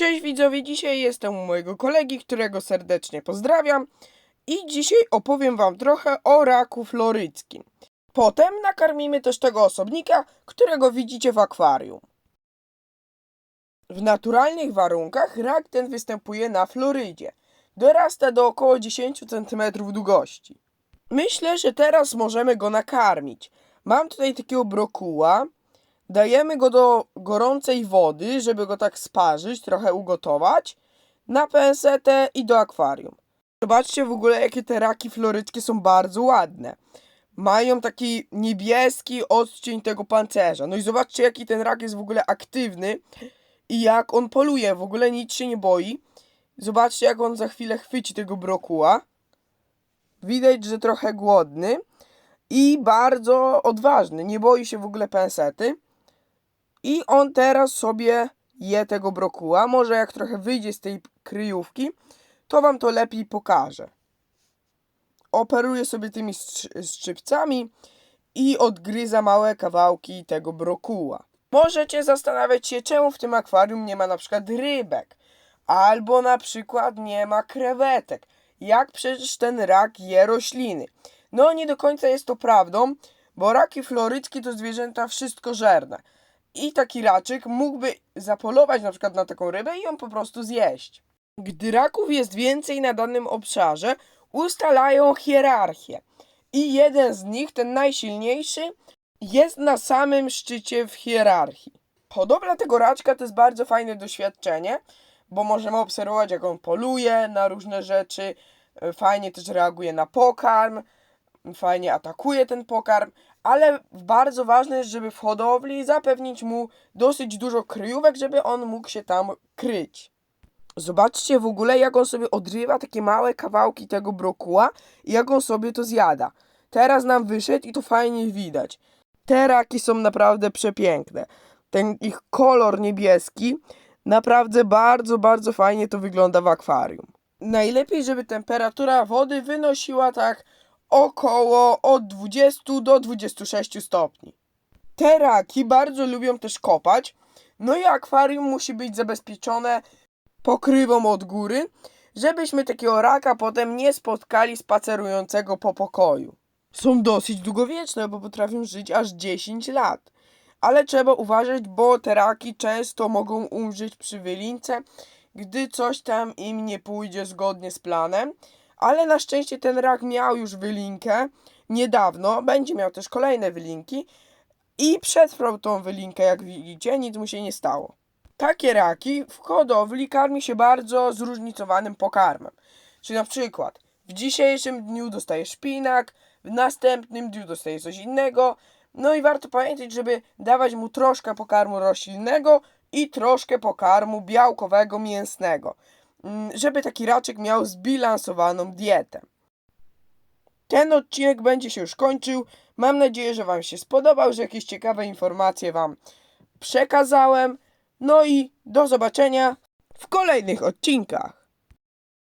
Cześć widzowie, dzisiaj jestem u mojego kolegi, którego serdecznie pozdrawiam i dzisiaj opowiem wam trochę o raku floryckim. Potem nakarmimy też tego osobnika, którego widzicie w akwarium. W naturalnych warunkach rak ten występuje na Florydzie. Dorasta do około 10 cm długości. Myślę, że teraz możemy go nakarmić. Mam tutaj takiego brokuła. Dajemy go do gorącej wody, żeby go tak sparzyć, trochę ugotować. Na pensetę i do akwarium. Zobaczcie w ogóle, jakie te raki floryckie są bardzo ładne. Mają taki niebieski odcień tego pancerza. No i zobaczcie, jaki ten rak jest w ogóle aktywny i jak on poluje. W ogóle nic się nie boi. Zobaczcie, jak on za chwilę chwyci tego brokuła. Widać, że trochę głodny i bardzo odważny. Nie boi się w ogóle pensety. I on teraz sobie je tego brokuła. Może jak trochę wyjdzie z tej kryjówki, to wam to lepiej pokażę. Operuje sobie tymi szczypcami i odgryza małe kawałki tego brokuła. Możecie zastanawiać się, czemu w tym akwarium nie ma na przykład rybek, albo na przykład nie ma krewetek. Jak przecież ten rak je rośliny? No nie do końca jest to prawdą, bo raki floryckie to zwierzęta wszystkożerne. I taki raczyk mógłby zapolować na przykład na taką rybę i ją po prostu zjeść. Gdy raków jest więcej na danym obszarze, ustalają hierarchię. I jeden z nich, ten najsilniejszy, jest na samym szczycie w hierarchii. Hodowla tego raczka to jest bardzo fajne doświadczenie, bo możemy obserwować, jak on poluje na różne rzeczy, e, fajnie też reaguje na pokarm, fajnie atakuje ten pokarm, ale bardzo ważne jest, żeby w hodowli zapewnić mu dosyć dużo kryjówek, żeby on mógł się tam kryć. Zobaczcie w ogóle, jak on sobie odrywa takie małe kawałki tego brokuła i jak on sobie to zjada. Teraz nam wyszedł i to fajnie widać. Te raki są naprawdę przepiękne. Ten ich kolor niebieski naprawdę bardzo, bardzo fajnie to wygląda w akwarium. Najlepiej, żeby temperatura wody wynosiła tak około od 20 do 26 stopni. Te raki bardzo lubią też kopać, no i akwarium musi być zabezpieczone pokrywą od góry, żebyśmy takiego raka potem nie spotkali spacerującego po pokoju. Są dosyć długowieczne, bo potrafią żyć aż 10 lat. Ale trzeba uważać, bo te raki często mogą umrzeć przy wylince, gdy coś tam im nie pójdzie zgodnie z planem. Ale na szczęście ten rak miał już wylinkę niedawno, będzie miał też kolejne wylinki i przetrwał tą wylinkę, jak widzicie, nic mu się nie stało. Takie raki w hodowli karmi się bardzo zróżnicowanym pokarmem. Czyli na przykład w dzisiejszym dniu dostaje szpinak, w następnym dniu dostaje coś innego. No i warto pamiętać, żeby dawać mu troszkę pokarmu roślinnego i troszkę pokarmu białkowego, mięsnego. Mm, Żeby taki raczek miał zbilansowaną dietę. Ten odcinek będzie się już kończył. Mam nadzieję, że Wam się spodobał, że jakieś ciekawe informacje Wam przekazałem. No i do zobaczenia w kolejnych odcinkach.